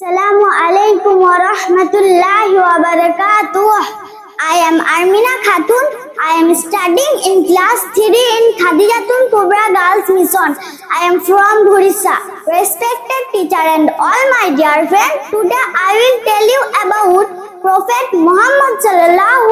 Assalamu alaikum wa rahmatullahi wa barakatuh. I am Armina Khatun. I am studying in class 3 in Khadijatun Kubra Girls Mission. I am from Gurisa. Respected teacher and all my dear friends, today I will tell you about Prophet Muhammad sallallahu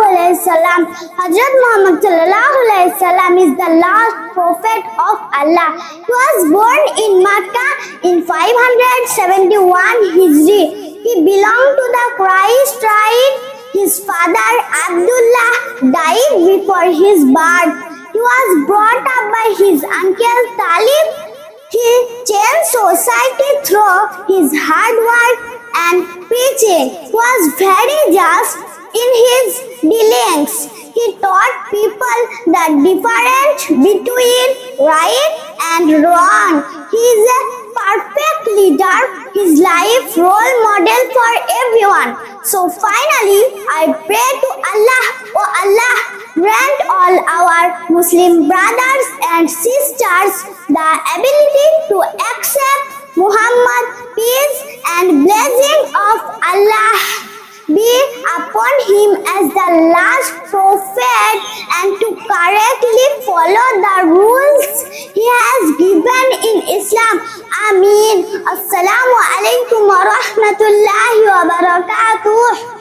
wasallam. Hazrat Muhammad sallallahu alaihi wasallam is the last prophet of Allah. He was born in Makkah in 571 Hijri. He belonged to the Quraysh tribe. His father Abdullah died before his birth. He was brought up by his uncle Talib. He changed society through his hard work and preaching. He was very just in his dealings. People the difference between right and wrong. He is a perfect leader, his life role model for everyone. So finally, I pray to Allah, oh Allah, grant all our Muslim brothers and sisters the ability to accept Muhammad, peace and blessing of Allah last prophet and to correctly follow the rules he has given in Islam. Ameen. Assalamu alaikum wa rahmatullahi wa barakatuh.